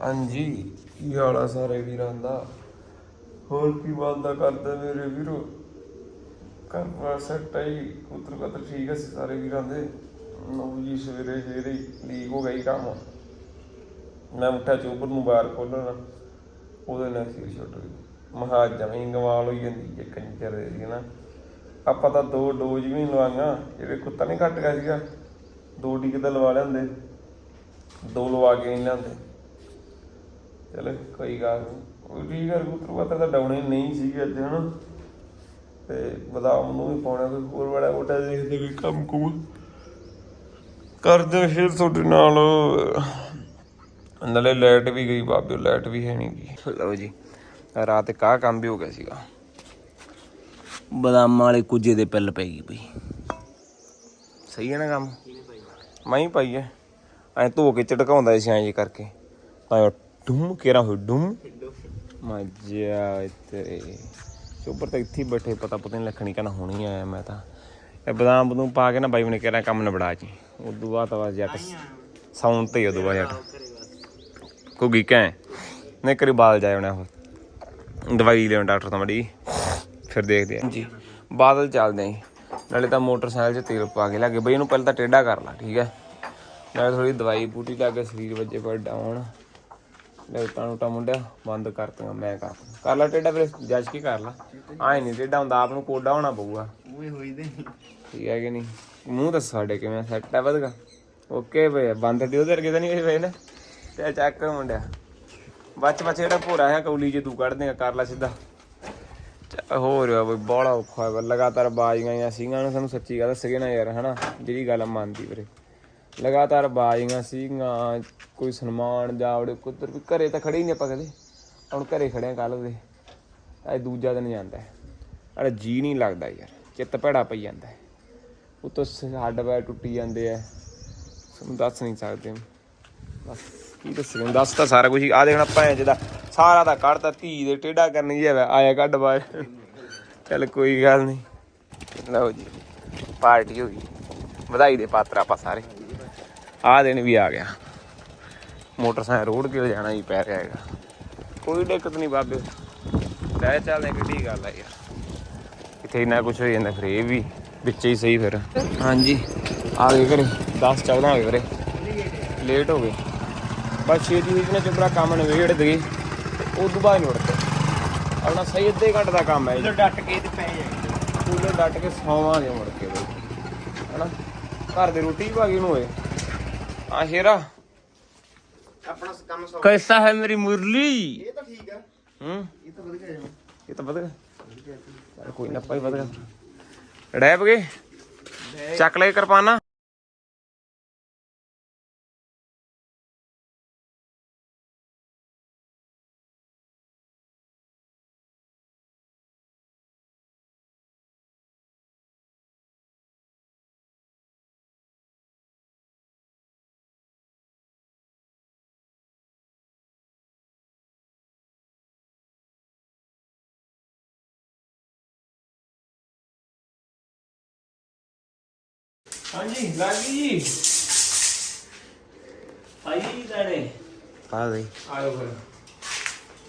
ਹਾਂਜੀ, ਕੀ ਹਾਲ ਆ ਸਾਰੇ ਵੀਰਾਂ ਦਾ? ਹੋਰ ਕੀ ਬੰਦਾ ਕਰਦਾ ਮੇਰੇ ਵੀਰੋ? ਘਰ ਕਰਵਾ ਸੱਟਾਈ ਕੁੱਤਰ ਕਤਰ ਠੀਕ ਹੈ ਸਾਰੇ ਵੀਰਾਂ ਦੇ? ਨੌ ਜੀ, ਸਵੇਰੇ ਸਵੇਰੇ ਲੀਕ ਹੋ ਗਈ ਕੰਮ। ਮੈਂ ਉੱਠਿਆ ਚੋਬਰ ਨੂੰ ਬਾਹਰ ਖੋਲਣਾ। ਉਹਦੇ ਨਾਲ ਸਿਰ ਛੁੱਟ ਗਈ। ਮਹਾ ਜਮੀਨ ਗਵਾਲ ਹੋਈ ਜਾਂਦੀ ਹੈ ਕੰਜਰ ਦੀ ਨਾ ਆਪਾਂ ਤਾਂ ਦੋ ਡੋਜ਼ ਵੀ ਨਹੀਂ ਲਵਾਈਆਂ ਜਿਹੜੇ ਕੁੱਤਾ ਨਹੀਂ ਕੱਟ ਗਿਆ ਸੀਗਾ। ਦੋ ਟੀਕੇ ਤਾਂ ਲਵਾ ਲੈਂਦੇ ਦੋ ਲਵਾ ਕੇ ਨਹੀਂ ਲਿਆਂਦੇ। ਚਲੋ ਕੋਈ ਗੱਲ ਨਹੀਂ ਉਹ ਠੀਕ ਹੈ ਕਬੂਤਰ ਵਾਤਰ ਤਾਂ ਡਾਉਣੇ ਨਹੀਂ ਸੀਗੇ ਅੱਜ ਹਨਾ। ਤੇ ਬਦਾਮ ਨੂੰ ਵੀ ਪਾਉਣਾ ਕੋਈ ਹੋਰ ਬੜਾ ਮੋਟਾ ਦੇਖਦੇ ਕੋਈ ਕੰਮ ਕੁਮ ਕਰਦੇ ਫਿਰ ਤੁਹਾਡੇ ਨਾਲ। ਨਾਲੇ ਲਾਈਟ ਵੀ ਗਈ ਬਾਬੇ ਲਾਈਟ ਵੀ ਹੈ ਨਹੀਂ ਗਈ ਲਓ ਜੀ ਰਾਤ ਕਾ ਕੰਮ ਵੀ ਹੋ ਗਿਆ ਸੀਗਾ। ਬਦਾਮਾਂ ਵਾਲੇ ਕੁਝੇ ਦੇ ਪਿੱਲ ਪੈ ਗਈ ਬਈ। ਸਹੀ ਹੈ ਨਾ ਕੰਮ? ਮੈਂ ਹੀ ਪਾਈ ਐ ਐ ਧੋ ਕੇ ਝਟਕਾਉਂਦਾ ਸੀ ਐਂ ਜੇ ਕਰਕੇ। ਤਾਂ ਡੂਮ ਕੇਰਾ ਹੋ ਡੂਮ? ਮਜਾ ਤੇਰੇ। ਚੋਪਰ ਤਾਂ ਇੱਥੇ ਬੈਠੇ ਪਤਾ ਪਤਾ ਨਹੀਂ ਲੱਖਣੀ ਕਹਿੰਦਾ ਹੁਣੀ ਆਇਆ ਮੈਂ ਤਾਂ। ਇਹ ਬਦਾਮ ਬਦੂਮ ਪਾ ਕੇ ਨਾ ਬਾਈ ਨੇ ਕਿਹਾ ਕੰਮ ਨਿਬੜਾ ਜੀ। ਉਦੋਂ ਬਾਅਦ ਤਾਂ ਜੱਟ ਸਾਉਣ ਤੇ ਉਦੋਂ ਬਾਅਦ ਜੱਟ। ਕੋਈ ਕਹਿ ਨੇ ਕਰੀ ਬਾਲ ਜਾਏ ਉਹਨੇ ਉਹ। ਦਵਾਈ ਲਿਆਉਣ ਡਾਕਟਰ ਤੋਂ ਮੜੀ। ਫਿਰ ਦੇਖਦੇ ਆਂ ਜੀ। ਬਾਦਲ ਚੱਲਦੇ ਆਂ। ਨਾਲੇ ਤਾਂ ਮੋਟਰਸਾਈਕਲ 'ਚ ਤੇਲ ਪਾ ਕੇ ਲੱਗੇ। ਬਈ ਇਹਨੂੰ ਪਹਿਲਾਂ ਤਾਂ ਟੇਢਾ ਕਰ ਲਾ ਠੀਕ ਹੈ? ਨਾਲੇ ਥੋੜੀ ਦਵਾਈ ਬੂਟੀ ਲਾ ਕੇ ਸਰੀਰ ਵੱਜੇ ਪਰ ਡਾਉਣ ਲੈ ਤਾਂ ਟਾ ਮੁੰਡਿਆ ਬੰਦ ਕਰਤੀਆਂ ਮੈਂ ਕਰ ਕਰ ਲਾ ਟੇਢਾ ਫਿਰ ਜੱਜ ਕੀ ਕਰ ਲਾ। ਆਏ ਨਹੀਂ ਟੇਢਾ ਹੁੰਦਾ ਆਪ ਨੂੰ ਕੋਡਾ ਹੋਣਾ ਪਊਗਾ। ਓਏ ਹੋਈ ਦੇ ਠੀਕ ਹੈ ਕਿ ਨਹੀਂ? ਮੂੰਹ ਦੱਸ ਸਾਡੇ ਕਿਵੇਂ ਸੈੱਟ ਹੈ ਵਧਗਾ ਓਕੇ ਬਈ ਬੰਦ ਦਿਓ ਤੇ ਅਰਗੇ ਤਾਂ ਨਹੀਂ ਹੋਏ ਨਾ। ਤੇ ਚੈੱਕ ਮੁੰਡਿਆ। ਬੱਚ ਬੱਚ ਜਿਹੜਾ ਭੋਰਾ ਹੈ ਕੌਲੀ ਜੇ ਤੂੰ ਕੱਢ ਦੇਗਾ ਕਰ ਲੈ ਸਿੱਧਾ। ਚੱਲ ਹੋ ਰਿਹਾ ਬਈ ਬੜਾ ਔਖਾ ਹੈ ਲਗਾਤਾਰ ਬਾਜੀਆਂ ਆਈਆਂ ਸੀਗੀਆਂ ਨਾ ਸਾਨੂੰ ਸੱਚੀ ਗੱਲ ਦੱਸਗੇ ਨਾ ਯਾਰ ਹਨਾ? ਜਿਹੜੀ ਗੱਲ ਮੰਨਦੀ ਵੀਰੇ। ਲਗਾਤਾਰ ਬਾਜੀਆਂ ਸੀਗੀਆਂ ਕੋਈ ਸਨਮਾਨ ਜਾਵੜੇ ਕੁੱਤਰ ਵੀ ਘਰੇ ਤਾਂ ਖੜੇ ਹੀ ਨਹੀਂ ਆਪਾਂ ਕਦੇ। ਹੁਣ ਘਰੇ ਖੜੇ ਆ ਕੱਲ ਦੇ ਅੱਜ ਦੂਜਾ ਦਿਨ ਜਾਂਦਾ ਹੈ। ਅਰੇ ਜੀ ਨਹੀਂ ਲੱਗਦਾ ਯਾਰ, ਚਿੱਤ ਭੈੜਾ ਪਈ ਜਾਂਦਾ ਹੈ। ਉਤੋਂ ਹੱਡ ਪੈਰ ਟੁੱਟੀ ਜਾਂਦੇ ਆ। ਤੁਹਾਨੂੰ ਦੱਸ ਨਹੀਂ ਸਕਦੇ ਬਸ ਕੀ ਦੱਸਣਾ ਦੱਸ ਤਾਂ ਸਾਰਾ ਕੁਝ ਆ ਦੇਖਣਾ ਭੈਣ ਜਿਹਦਾ ਸਾਰਾ ਦਾ ਕੱਢਤਾ, ਧੀ ਦੇ ਟੇਢਾ ਕਰਨੀ ਜਿਹਾ ਆਇਆ ਕੱਢ ਬਾਹਰ। ਚੱਲ ਕੋਈ ਗੱਲ ਨਹੀਂ। ਲਓ ਜੀ, ਪਾਰਟੀ ਹੋ ਗਈ। ਵਧਾਈ ਦੇ ਪਾਤਰ ਆਪਾਂ ਸਾਰੇ। ਆ ਦਿਨ ਵੀ ਆ ਗਿਆ। ਮੋਟਰਸਾਈਕਲ ਰੋਡ ਕੇ ਜਾਣਾ ਹੀ ਪੈ ਰਿਹਾ ਹੈਗਾ। ਕੋਈ ਦਿੱਕਤ ਨਹੀਂ ਬਾਬੇ। ਲੈ ਚੱਲਦੇ ਕਿੱਡੀ ਗੱਲ ਆ ਯਾਰ। ਇੱਥੇ ਇੰਨਾ ਕੁਝ ਹੋ ਜਾਂਦਾ ਫਿਰ ਇਹ ਵੀ ਵਿੱਚ ਹੀ ਸਹੀ ਫਿਰ। ਹਾਂਜੀ ਆ ਗਏ ਘਰੇ। 10 14 ਹੋ ਗਏ ਘਰੇ ਲੇਟ ਹੋ ਗਏ। ਬਸ ਛੇਤੀ ਹੋਈ ਨਾ ਚੁਬਰਾ ਕੰਮ ਨਵੇੜ ਦੇ ਉਸ ਤੋਂ ਬਾਅਦ ਨੋੜਦੇ ਆਪਣਾ ਸਹੀ ਅੱਧੇ ਘੰਟੇ ਦਾ ਕੰਮ ਹੈ ਜੀ। ਡੱਟ ਕੇ ਤੇ ਪੈ ਜਾਏ। ਪੂਲੇ ਡੱਟ ਕੇ ਸੌਵਾਂਗੇ ਮੁੜ ਕੇ ਬਈ। ਹਨਾ? ਘਰ ਦੀ ਰੋਟੀ ਭਾਗੀ ਨੂੰ ਹੋਏ। ਆ ਸ਼ੇਰਾ ਆਪਣਾ ਕੰਮ ਸੌ ਕੈਸਾ ਹੈ ਮੇਰੀ ਮੁਰਲੀ? ਇਹ ਤਾਂ ਠੀਕ ਆ ਹੂੰ? ਇਹ ਤਾਂ ਵਧੀਆ ਜਾਣਾ ਇਹ ਤਾਂ ਵਧ ਗਿਆ ਚੱਲ ਕੋਈ ਨਾ ਭਾਈ ਵਧ ਗਿਆ ਡੈਬ ਗਏ। ਚੱਕ ਲੈ ਕਿਰਪਾਨਾ। ਹਾਂਜੀ ਲੱਗੀ ਜੀ। ਆਈ ਦਾਣੇ ਆ ਗਈ। ਆਇਓ ਫਿਰ।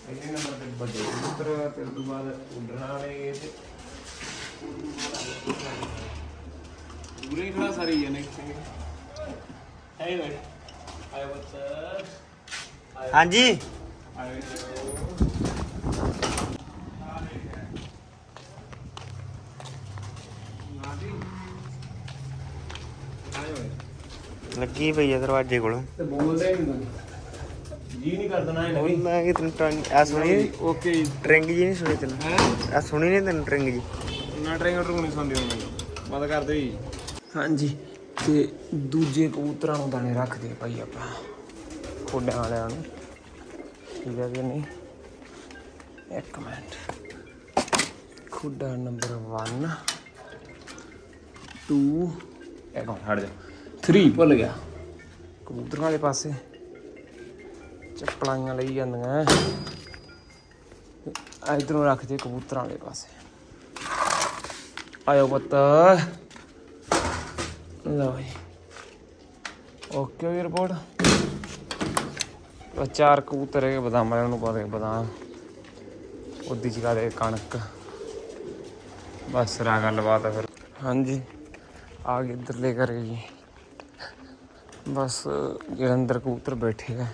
ਇਹਨੇ ਨੰਬਰ ਤੇ ਵੱਡੇ ਕਬੂਤਰ ਤੇ ਉਸ ਤੋਂ ਬਾਅਦ ਉੱਡਣ ਵਾਲੇ ਤੇ। ਪੂਰੇ ਹੀ ਖੜਾ ਸਾਰੀ ਜਨੇ ਹੈ ਵੇ ਆਇਓ ਬੱਤ ਹਾਂਜੀ। ਆਇਓ ਲੱਗੀ ਪਈ ਆ ਦਰਵਾਜ਼ੇ ਕੋਲ। ਤੇ ਬੋਲਦੇ ਨਹੀਂ ਜੀ ਨਹੀਂ ਕਰਦਾ ਨਾ ਉਹ ਮੈਂ ਕਿ ਤੈਨੂੰ ਟਰੰਗ ਆ ਸੁਣੀ ਓਕੇ ਜੀ ਟਰਿੰਗ ਜੀ ਨਹੀਂ ਸੁਣੀ ਤੈਨੂੰ? ਹੈ? ਆ ਸੁਣੀ ਨਹੀਂ ਤੈਨੂੰ ਟਰਿੰਗ ਜੀ? ਨਾ ਟ੍ਰੇਨ ਟਰੂ ਨਹੀਂ ਸੁਣਦੀ ਹੁਣ ਮੈਨੂੰ। ਬੰਦ ਕਰ ਦੇ ਜੀ। ਹਾਂਜੀ ਤੇ ਦੂਜੇ ਕਬੂਤਰਾਂ ਨੂੰ ਦਾਣੇ ਰੱਖਦੇ ਭਾਈ ਆਪਾਂ। ਖੋਡਿਆਂ ਵਾਲਿਆਂ ਨੂੰ। ਠੀਕ ਹੈ ਕਿ ਨਹੀਂ? ਇੱਕ ਮਿੰਟ। ਖੁੱਡਾ ਨੰਬਰ 1 2 ਇੱਕ ਮਿੰਟ। ਹਟ ਜਾ। 3 ਭੁੱਲ ਗਿਆ ਕਬੂਤਰਾਂ ਵਾਲੇ ਪਾਸੇ ਚੱਪਲਾਈਆਂ ਲਈ ਜਾਂਦੀਆਂ ਇਧਰੋਂ ਰੱਖਦੇ ਕਬੂਤਰਾਂ ਵਾਲੇ ਪਾਸੇ ਆਇਓ ਪੁੱਤ ਲਓ ਜੀ ਓਕੇ ਹੋਈ ਰਿਪੋਰਟ ਉਹ ਚਾਰ ਕਬੂਤਰ ਹੈ ਬਦਾਮ ਵਾਲਿਆਂ ਨੂੰ ਪਾਦੇ ਬਦਾਮ ਉਦੀ ਚਕਾ ਦੇ ਕਣਕ ਬਸ ਰਾ ਗੱਲਬਾਤ ਆ ਫਿਰ ਹਾਂਜੀ ਆ ਗਏ ਇੱਧਰਲੇ ਘਰੇ ਜੀ ਬਸ ਜਿਹੜੇ ਅੰਦਰ ਕਬੂਤਰ ਬੈਠੇ ਆ।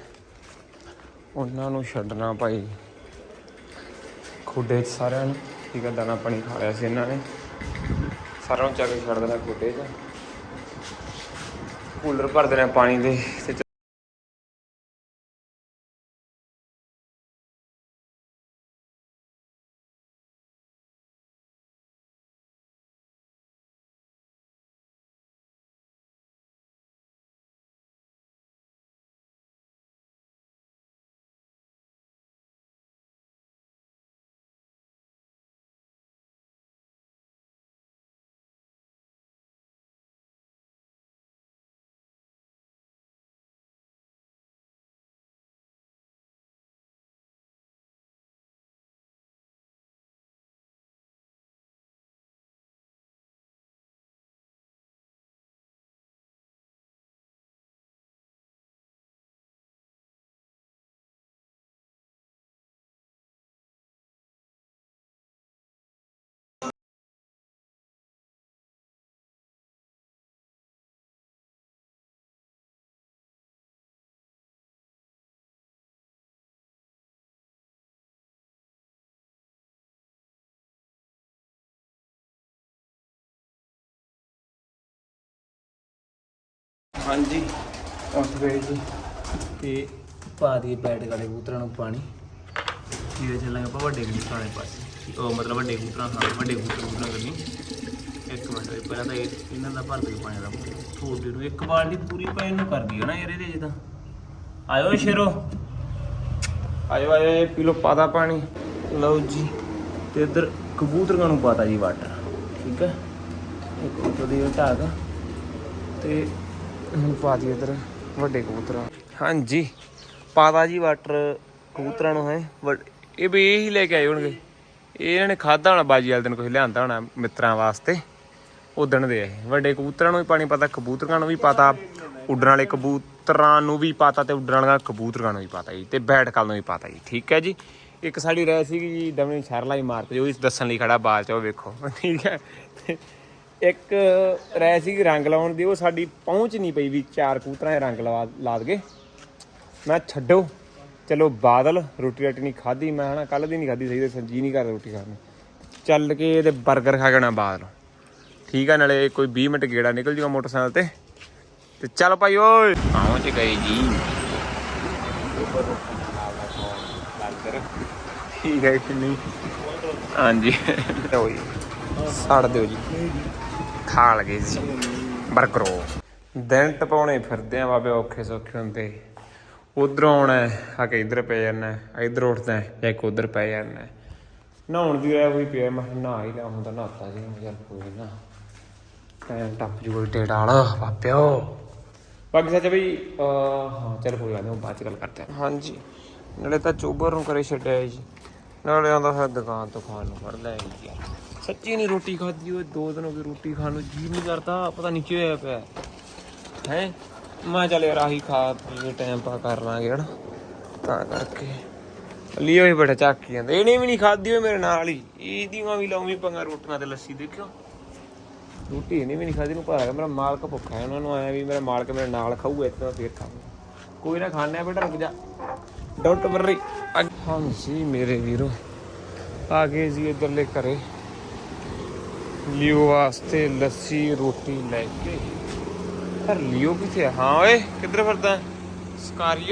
ਉਹਨਾਂ ਨੂੰ ਛੱਡਣਾ ਭਾਈ। ਖੁੱਡੇ 'ਚ ਸਾਰਿਆਂ ਨੂੰ ਠੀਕ ਹੈ ਦਾਣਾ ਪਾਣੀ ਖਾ ਲਿਆ ਸੀ ਇਹਨਾਂ ਨੇ। ਸਾਰਿਆਂ ਨੂੰ ਚੱਕ ਕੇ ਛੱਡ ਦੇਣਾ ਖੁੱਡੇ 'ਚ। ਕੂਲਰ ਭਰ ਦੇਣਾ ਪਾਣੀ ਦੇ, ਤੇ ਹਾਂਜੀ। ਉੱਠ ਗਏ ਜੀ। ਤੇ ਪਾ ਦੀ ਬੈਠ ਗਾਲੇ ਕਬੂਤਰਾਂ ਨੂੰ ਪਾਣੀ। ਧੀਰੇ ਚੱਲਾਂਗੇ ਆਪਾਂ ਵੱਡੇ ਕਬੂਤਰਾਂ ਵਾਲੇ ਪਾਸੇ। ਉਹ ਮਤਲਬ ਵੱਡੇ ਕਬੂਤਰਾਂ ਹਾਂ ਵੱਡੇ ਕਬੂਤਰ ਕਬੂਤਰਾਂ ਕਰਨੀ ਇੱਕ ਮਿੰਟ ਇਹ ਪਹਿਲਾਂ ਤਾਂ ਇਹ- ਇਹਨਾਂ ਦਾ ਭਰ ਦੇ ਪਾਣੀ ਦਾ। ਛੋਟੇ ਨੂੰ ਇੱਕ ਬਾਲਟੀ ਪੂਰੀ ਪੈ ਇਹਨੂੰ ਕਰ ਦਿਓ ਨਾ ਯਾਰ ਇਹਦੇ ਜਿੱਦਾਂ ਆਇਓ ਸ਼ੇਰੋ। ਆਇਓ ਆਇਓ ਇਹ ਪੀ ਲਓ ਪਾਦਾ ਪਾਣੀ। ਲਓ ਜੀ ਤੇ ਇੱਧਰ ਕਬੂਤਰਾਂ ਨੂੰ ਪਾਤਾ ਜੀ ਵਾਟਰ। ਠੀਕ ਹੈ ਇੱਕ ਉੱਤੋਂ ਦੀ ਢਾਕ ਤੇ ਹੁਣ ਪਾ ਦੀ ਇਧਰ, ਵੱਡੇ ਕਬੂਤਰਾਂ ਹਾਂਜੀ ਪਾਤਾ ਜੀ ਵਾਟਰ ਕਬੂਤਰਾਂ ਨੂੰ ਹੈ, ਵੱਡ- ਇਹ ਵੀ ਇਹੀ ਲੈ ਕੇ ਆਏ ਹੋਣਗੇ। ਇਹਨਾਂ ਨੇ ਖਾਦਾ ਹੋਣਾ, ਬਾਜੀ ਵਾਲੇ ਦਿਨ ਕੁਝ ਲਿਆਂਦਾ ਹੋਣਾ ਮਿੱਤਰਾਂ ਵਾਸਤੇ ਉਦਣ ਦੇ ਇਹ ਵੱਡੇ ਕਬੂਤਰਾਂ ਨੂੰ ਵੀ ਪਾਣੀ ਪਤਾ, ਕਬੂਤਰਾਂ ਨੂੰ ਵੀ ਪਤਾ, ਉੱਡਣ ਵਾਲੇ ਕਬੂਤਰਾਂ ਨੂੰ ਵੀ ਪਤਾ ਤੇ ਉੱਡਣ ਵਾਲੇ ਕਬੂਤਰਾਂ ਨੂੰ ਵੀ ਪਤਾ ਜੀ, ਤੇ ਬੈਠ ਕਾਲ ਨੂੰ ਵੀ ਪਤਾ ਜੀ, ਠੀਕ ਹੈ ਜੀ? ਇੱਕ ਸਾਡੀ ਰਹਿ ਸੀਗੀ ਜੀ ਦਮਨੀ ਸ਼ਰਲਾ ਹੀ ਮਾਰਤੇ ਉਹ ਦੱਸਣ ਲਈ ਖੜਾ ਬਾਅਦ ਚ, ਉਹ ਵੇਖੋ, ਠੀਕ ਹੈ? ਇੱਕ ਰਹਿ ਸੀ ਰੰਗ ਲਾਉਣ ਦੀ ਉਹ ਸਾਡੀ ਪਹੁੰਚ ਨਹੀਂ ਪਈ ਵੀ ਚਾਰ ਕਬੂਤਰਾਂ ਦੇ ਰੰਗ ਲਵਾ ਲਾ ਦਗੇ ਮੈਂ ਛੱਡੋ। ਚਲੋ ਬਾਦਲ ਰੋਟੀ ਰਾਟੀ ਨਹੀਂ ਖਾਧੀ ਮੈਂ ਹਨਾ ਕੱਲ ਦੀ ਨਹੀਂ ਖਾਧੀ ਸਹੀ ਤੇ ਸੰਜੀ ਨਹੀਂ ਕਰ ਰੋਟੀ ਖਾਣੀ ਚੱਲ ਕੇ ਇਹਦੇ 버ਗਰ ਖਾ ਗਣਾ ਬਾਦਲ। ਠੀਕ ਆ ਨਾਲੇ ਕੋਈ 20 ਮਿੰਟ ਗੇੜਾ ਨਿਕਲ ਜੂਗਾ ਮੋਟਰਸਾਈਕਲ ਤੇ। ਤੇ ਚੱਲ ਭਾਈ ਓਏ! ਪਹੁੰਚ ਗਏ ਜੀ। ਠੀਕ ਹੈ ਕਿ ਨਹੀਂ? ਹਾਂਜੀ। ਜੀ। ਛੱਡ ਦਿਓ ਜੀ। ਖਾ ਲਗੇ ਸੀ। ਬਰਕਰੋ ਦਿਨ ਟਪਾਉਣੇ ਫਿਰਦੇ ਆ ਬਾਬੇ ਔਖੇ ਸੌਖੇ ਹੁੰਦੇ। ਉਧਰੋਂ ਆਉਣਾ ਆ ਕੇ ਇੱਧਰ ਪੈ ਜਾਣਾ ਇੱਧਰ ਉੱਠਦਾ ਜਾਂ ਇੱਕ ਉਧਰ ਪੈ ਜਾਣਾ ਨਹਾਉਣ ਦੀ ਰਹਿ ਹੋਈ ਪਿਆ, ਮੈਂ ਕਿਹਾ ਨਹਾ ਹੀ ਲਾ ਹੁੰਦਾ ਨਹਾਤਾ ਜੀ ਮੈਂ ਚੱਲ ਕੋਈ ਨਾ। ਟਾਈਮ ਟੱਪ ਜੂ ਟੇ ਡਾਲ ਬਾਪਿਓ ਬਾਕੀ ਸੱਚ ਬਈ ਹਾਂ, ਚੱਲ ਕੋਈ ਗੱਲ ਨਹੀਂ ਬਾਅਦ ਚ ਗੱਲ ਕਰਦੇ ਹਾਂ ਹਾਂਜੀ। ਨਾਲੇ ਤਾਂ ਚੋਬਰ ਨੂੰ ਕਰੇ ਛੱਡਿਆ ਜੀ। ਨਾਲੇ ਆਂਦਾ ਫਿਰ ਦੁਕਾਨ ਤੋਂ ਖਾਣ ਨੂੰ ਫੜ ਲੈ ਜੀ ਯਾਰ ਸੱਚੀ ਨਹੀਂ ਰੋਟੀ ਖਾਧੀ ਉਹ ਦੋ ਦਿਨ ਹੋ ਗਏ ਰੋਟੀ ਖਾਣ ਨੂੰ ਜੀ ਨਹੀਂ ਕਰਦਾ, ਪਤਾ ਨਹੀਂ ਕੀ ਹੋਇਆ ਪਿਆ। ਹੈ? ਮੈਂ ਚੱਲ ਯਾਰ ਆਹੀ ਖਾ ਪੀ ਕੇ ਟਾਈਮ ਪਾ ਕਰ ਲਾਂਗੇ ਹਨਾ। ਤਾਂ ਕਰਕੇ। ਲਿਓ ਹੀ ਬੜਾ ਚੱਕ ਜਾਂਦਾ। ਇਹਨੇ ਵੀ ਨਹੀਂ ਖਾਧੀ ਹੋਏ ਮੇਰੇ ਨਾਲ ਹੀ। ਇਹਦੀ ਮਾਂ ਵੀ ਲਾਉਂ ਪੰਗਾ, ਰੋਟੀਆਂ ਤੇ ਲੱਸੀ, ਦੇਖਿਓ। ਰੋਟੀ ਇਹਨੇ ਵੀ ਨਹੀਂ ਖਾਧੀ ਨੂੰ ਭਾਰਾ ਮੇਰਾ ਮਾਲਕ ਭੁੱਖਾ ਹੈ। ਉਹਨਾਂ ਨੂੰ ਆਇਆ ਵੀ ਮੇਰਾ ਮਾਲਕ ਮੇਰੇ ਨਾਲ ਖਾਊਗਾ, ਇੱਥੇ ਮੈਂ ਫੇਰ ਖਾਊਂਗਾ। ਕੋਈ ਨਾ ਖਾਣੇ ਆ ਬੇਟਾ ਰੁਕ ਜਾ। ਡੋਂਟ ਵਰੀ ਹਾਂਜੀ, ਮੇਰੇ ਵੀਰੋ। ਆ ਗਏ ਜੀ ਇਧਰਲੇ ਘਰੇ। ਲਿਓ ਵਾਸਤੇ ਲੱਸੀ, ਰੋਟੀ ਲੈ ਕੇ। ਪਰ ਲਿਓ ਕਿੱਥੇ ਆ? ਹਾਂ ਓਏ, ਕਿੱਧਰ ਫਿਰਦਾ? ਸਕਾਰੀਆ